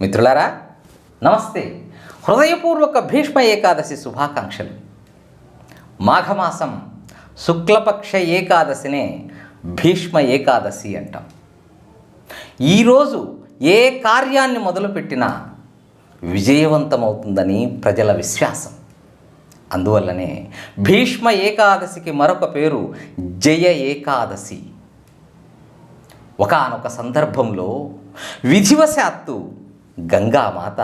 మిత్రులారా నమస్తే. హృదయపూర్వక భీష్మ ఏకాదశి శుభాకాంక్షలు. మాఘమాసం శుక్లపక్ష ఏకాదశినే భీష్మ ఏకాదశి అంటాం. ఈరోజు ఏ కార్యాన్ని మొదలుపెట్టినా విజయవంతమవుతుందని ప్రజల విశ్వాసం. అందువల్లనే భీష్మ ఏకాదశికి మరొక పేరు జయ ఏకాదశి. ఒకానొక సందర్భంలో విధివశాత్తు గంగామాత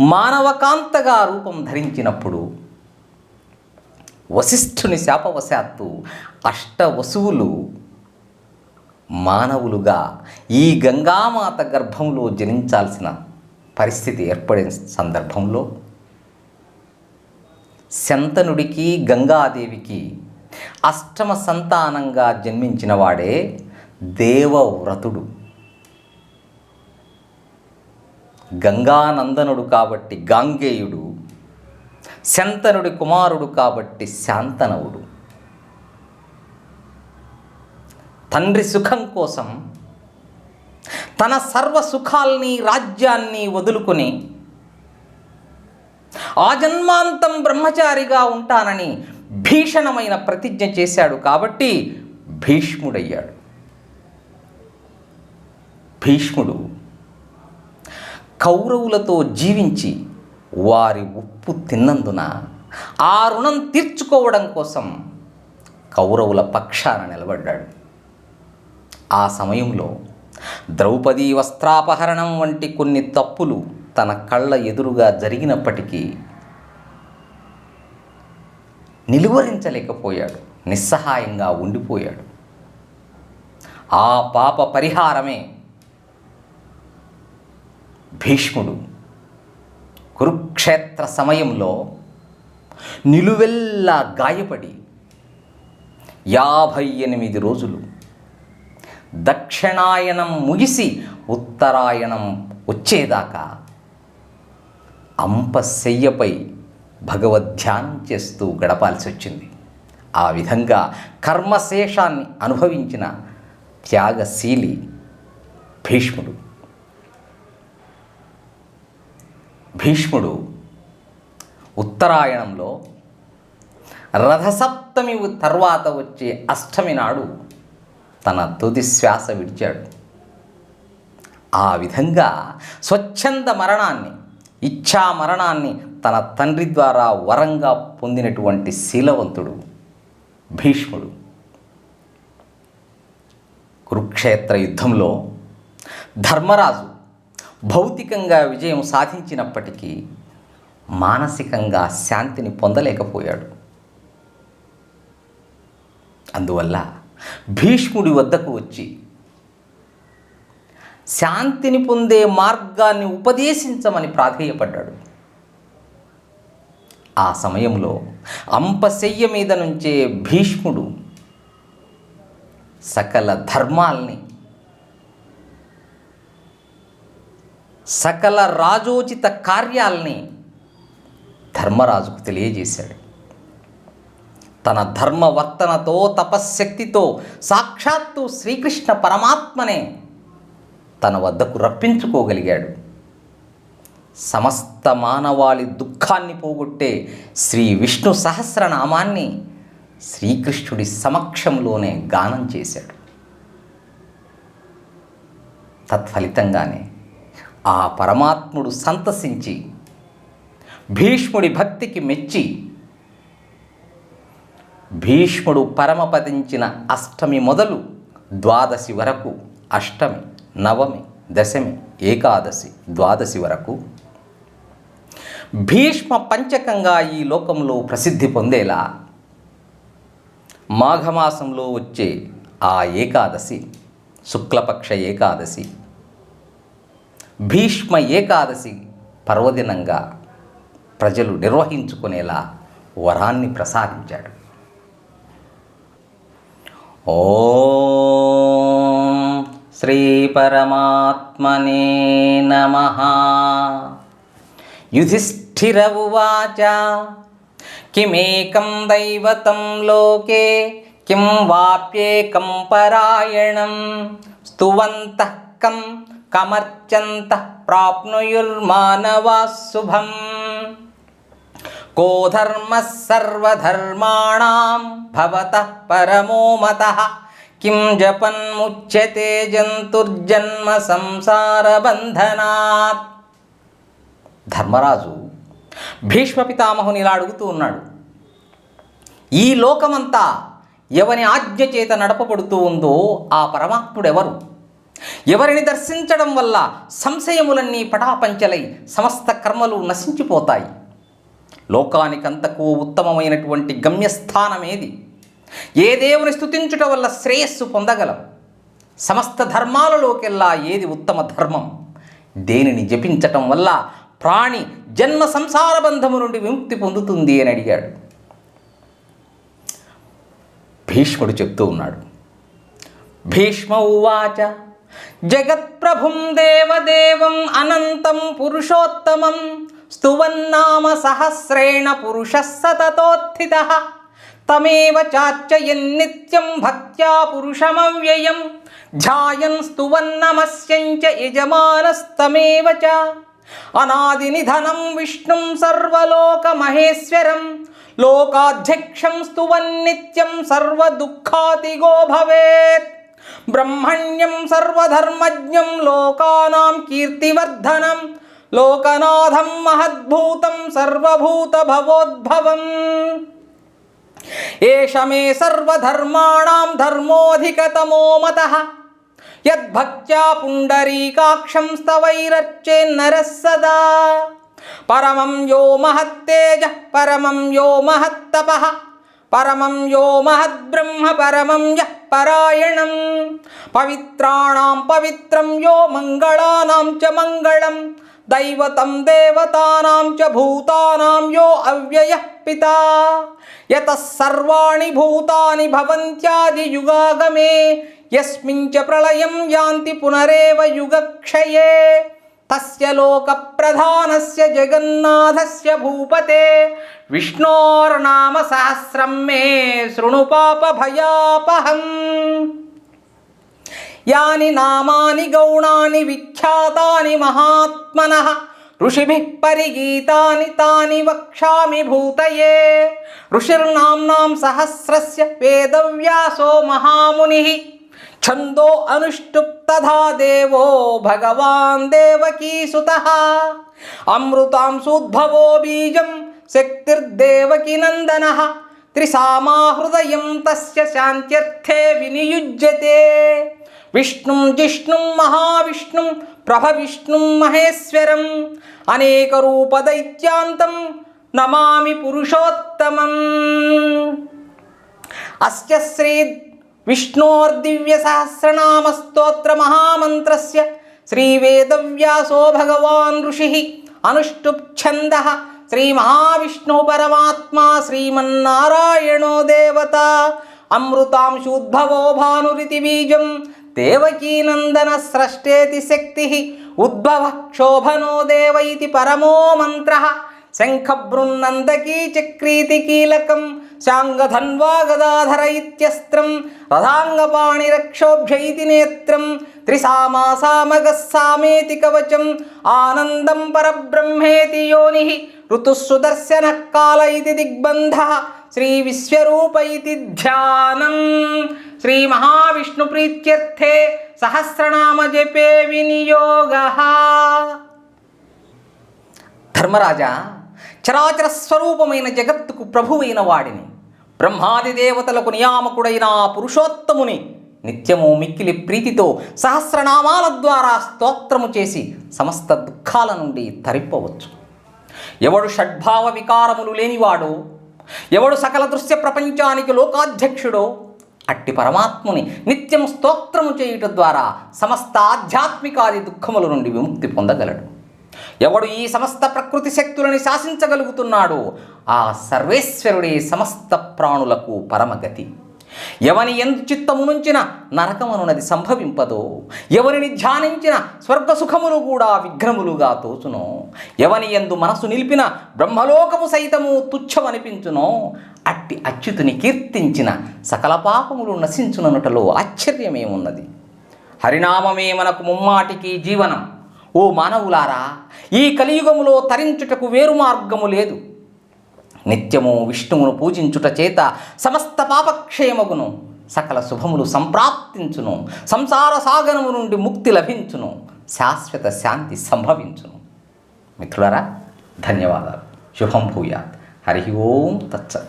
మానవకాంతగా రూపం ధరించినప్పుడు వశిష్ఠుని శాపవశాత్తు అష్టవసువులు మానవులుగా ఈ గంగామాత గర్భంలో జనించాల్సిన పరిస్థితి ఏర్పడిన సందర్భంలో శంతనుడికి గంగాదేవికి అష్టమ సంతానంగా జన్మించిన వాడే దేవవ్రతుడు. గంగానందనుడు కాబట్టి గాంగేయుడు శంతనుడి కుమారుడు కాబట్టి శాంతనవుడు. తండ్రి సుఖం కోసం తన సర్వ సుఖాల్ని రాజ్యాన్ని వదులుకొని ఆజన్మాంతం బ్రహ్మచారిగా ఉంటానని భీషణమైన ప్రతిజ్ఞ చేశాడు కాబట్టి భీష్ముడయ్యాడు. భీష్ముడు కౌరవులతో జీవించి వారి ఉప్పు తిన్నందున ఆ రుణం తీర్చుకోవడం కోసం కౌరవుల పక్షాన నిలబడ్డాడు. ఆ సమయంలో ద్రౌపదీ వస్త్రాపహరణం వంటి కొన్ని తప్పులు తన కళ్ళ ఎదురుగా జరిగినప్పటికీ నిలువరించలేకపోయాడు. నిస్సహాయంగా ఉండిపోయాడు. ఆ పాప పరిహారమే భీష్ముడు కురుక్షేత్ర సమయంలో నిలువెల్లా గాయపడి యాభై ఎనిమిది రోజులు దక్షిణాయనం ముగిసి ఉత్తరాయణం వచ్చేదాకా అంపశయ్యపై భగవద్ధ్యానం చేస్తూ గడపాల్సి వచ్చింది ఆ విధంగా కర్మశేషాన్ని అనుభవించిన త్యాగశీలి భీష్ముడు. భీష్ముడు ఉత్తరాయణంలో రథసప్తమి తర్వాత వచ్చే అష్టమి నాడు తన తుది శ్వాస విడిచాడు. ఆ విధంగా స్వచ్ఛంద మరణాన్ని ఇచ్ఛా మరణాన్ని తన తండ్రి ద్వారా వరంగా పొందినటువంటి శీలవంతుడు భీష్ముడు. కురుక్షేత్ర యుద్ధంలో ధర్మరాజు భౌతికంగా విజయం సాధించినప్పటికీ మానసికంగా శాంతిని పొందలేకపోయాడు. అందువల్ల భీష్ముడి వద్దకు వచ్చి శాంతిని పొందే మార్గాన్ని ఉపదేశించమని ప్రాధేయపడ్డాడు. ఆ సమయంలో అంపశయ్య మీద నుంచే భీష్ముడు సకల ధర్మాల్ని సకల రాజోచిత కార్యాల్ని ధర్మరాజుకు తెలియజేశాడు. తన ధర్మవర్తనతో తపశ్శక్తితో సాక్షాత్తు శ్రీకృష్ణ పరమాత్మనే తన వద్దకు రప్పించుకోగలిగాడు. సమస్త మానవాళి దుఃఖాన్ని పోగొట్టే శ్రీ విష్ణు సహస్రనామాన్ని శ్రీకృష్ణుడి సమక్షంలోనే గానం చేశాడు. తత్ఫలితంగానే ఆ పరమాత్ముడు సంతసించి భీష్ముడి భక్తికి మెచ్చి భీష్ముడు పరమపదించిన అష్టమి మొదలు ద్వాదశి వరకు అష్టమి నవమి దశమి ఏకాదశి ద్వాదశి వరకు భీష్మ పంచకంగా ఈ లోకంలో ప్రసిద్ధి పొందేలా మాఘమాసంలో వచ్చే ఆ ఏకాదశి శుక్లపక్ష ఏకాదశి భీష్మ ఏకాదశి పర్వదినంగా ప్రజలు నిర్వహించుకునేలా వరాన్ని ప్రసాదించాడు. ఓం శ్రీ పరమాత్మనే నమ. యుధిష్ఠిర ఉవాచ. కిమేకం దైవతం లోకే కిం వాప్యేకం పరాయణం. స్తువంతః కం కమర్చంత ప్రాప్నుయుర్మానవా శుభం. కో ధర్మ సర్వధర్మాణం భవత పరమో మత. కిం జపన్ముచ్యతే జంతుర్జన్మ సంసార బంధనాత్. ధర్మరాజు భీష్మ పితామహుని ఇలా అడుగుతూ ఉన్నాడు. ఈ లోకమంతా ఎవని ఆజ్ఞ చేత నడపబడుతూ ఉందో ఆ పరమాత్ముడెవరు? ఎవరిని దర్శించడం వల్ల సంశయములన్నీ పటాపంచలై సమస్త కర్మలు నశించిపోతాయి. లోకానికంతకు ఉత్తమమైనటువంటి గమ్యస్థానమేది? ఏ దేవుని స్థుతించుట వల్ల శ్రేయస్సు పొందగలం? సమస్త ధర్మాలలోకెల్లా ఏది ఉత్తమ ధర్మం? దేనిని జపించటం వల్ల ప్రాణి జన్మ సంసార బంధము నుండి విముక్తి పొందుతుంది అని అడిగాడు. భీష్ముడు చెప్తూ ఉన్నాడు. భీష్మ ఉవాచ జగత్ప్రభుం దేవదేవం అనంతం పురుషోత్తమం స్తువన్నామ సహస్రేణ పురుష సతతోత్థిత తమేవ చార్చయన్నిత్యం భక్త్యా పురుషమవ్యయం. ధ్యాయన్ స్తువన్నమస్యంచ యజమానస్తమేవ చ. అనాదినిధనం విష్ణుం సర్వలోకమహేశ్వరం. లోకాధ్యక్షం స్తువన్నిత్యం సర్వదుఃఖాతిగో భవేత్. ब्रह्मण्यम सर्वधर्मज्ञ लोकानां कीर्तिवर्धनं, लोकनाथं महद्भूतं सर्वभूतभवोद्भवम्। एष मे सर्वधर्माणां धर्मोऽधिकतमो मतः। यद्भक्त्या पुण्डरीकाक्षं स्तवैरच्चेन्नरः सदा। परमं यो महत्तेजः, परमं यो महत्तपः। పరమం యో మహద్బ్రహ్మ పరమం యః పరాయణం. పవిత్రాణం పవిత్రం యో మంగళానాం చ మంగళం. దైవతం దేవతానాం చ భూతానాం యో అవ్యయ పితా. యత సర్వాణి భూతాని భవంత్యాది యుగాగమే. యస్మిన్ చ ప్రళయం యాంతి పునరేవ యుగక్షయే. तस्य लोकप्रधानस्य जगन्नाथस्य भूपते। विष्णोर्नाम सहस्रम मे शृणु पापभयापहम्। यानि नामानि गौणानि विख्यातानि महात्मनः, ऋषिभिः परिगीतानि तानि वक्ष्यामि भूतये। ऋषिर्नाम्नां सहस्रस्य वेदव्यासो महामुनिः ఛందో అనుష్టుప్తథా దేవో భగవాన్ దేవకీసుతः అమృతాంశుద్భవో బీజం శక్తిర్దేవకి నందనः త్రిసామాహృదయం తస్య శాంత్యర్థే వినియుజ్యతే విష్ణుం జిష్ణుం మహావిష్ణుం ప్రభవిష్ణుం మహేశ్వరం అనేకరూపదైత్యాంతం నమామి పురుషోత్తమం అస్య శ్రీ విష్ణోర్దివ్య సహస్రనామ స్తోత్ర మహామంత్రస్య శ్రీవేదవ్యాసో భగవాన్ ఋషి అనుష్టుప్ ఛంద శ్రీ మహావిష్ణు పరమాత్మా శ్రీమన్నారాయణో దేవత అమృతాంశూద్భవో భానురితి బీజం దేవకీనందన స్రష్టేతి శక్తి ఉద్భవ క్షోభనో దేవ శాంగధన్వా గదాధర ఇత్యస్త్రం రథాంగపాణిరక్షోభ్యైతి నేత్రం త్రిసామా త్రిసామాసామగः సామేతి కవచం ఆనందం పరబ్రహ్మేతి యోని ఋతుసుదర్శన కాల ఇది దిగ్బంధ శ్రీ విశ్వరూప ఇది ధ్యానం శ్రీ మహావిష్ణు ప్రీత్యర్థే సహస్రనామ జపే వినియోగ. ధర్మరాజా చరాచర స్వరూపమైన జగత్తుకు ప్రభువైన వాడిని. బ్రహ్మాది దేవతలకు నియామకుడైన ఆ పురుషోత్తముని నిత్యము మిక్కిలి ప్రీతితో సహస్రనామాల ద్వారా స్తోత్రము చేసి సమస్త దుఃఖాల నుండి తరిప్పవచ్చు. ఎవడు షడ్భావ వికారములు లేనివాడో ఎవడు సకల దృశ్య ప్రపంచానికి లోకాధ్యక్షుడో అట్టి పరమాత్ముని నిత్యం స్తోత్రము చేయుట ద్వారా సమస్త ఆధ్యాత్మికాది దుఃఖముల నుండి విముక్తి పొందగలడు. ఎవడు ఈ సమస్త ప్రకృతి శక్తులని శాసించగలుగుతున్నాడో ఆ సర్వేశ్వరుడే సమస్త ప్రాణులకు పరమగతి. ఎవని ఎందు చిత్తము నుంచిన నరకమనున్నది సంభవింపదో. ఎవరిని ధ్యానించిన స్వర్గ సుఖములు కూడా విఘ్నములుగా తోచునో. ఎవని ఎందు మనసు నిలిపిన బ్రహ్మలోకము సైతము తుచ్చమనిపించునో. అట్టి అచ్యుతుని కీర్తించిన సకల పాపములు నశించుననుటలో ఆశ్చర్యమేమున్నది? హరినామమే మనకు ముమ్మాటికి జీవనం. ఓ మానవులారా ఈ కలియుగములో తరించుటకు వేరు మార్గము లేదు. నిత్యము విష్ణువును పూజించుట చేత సమస్త పాపక్షేమగును సకల శుభములు సంప్రాప్తించును. సంసార సాగనము నుండి ముక్తి లభించును. శాశ్వత శాంతి సంభవించును. మిత్రులరా ధన్యవాదాలు. శుభం భూయాత్. హరి ఓం తచ్చత్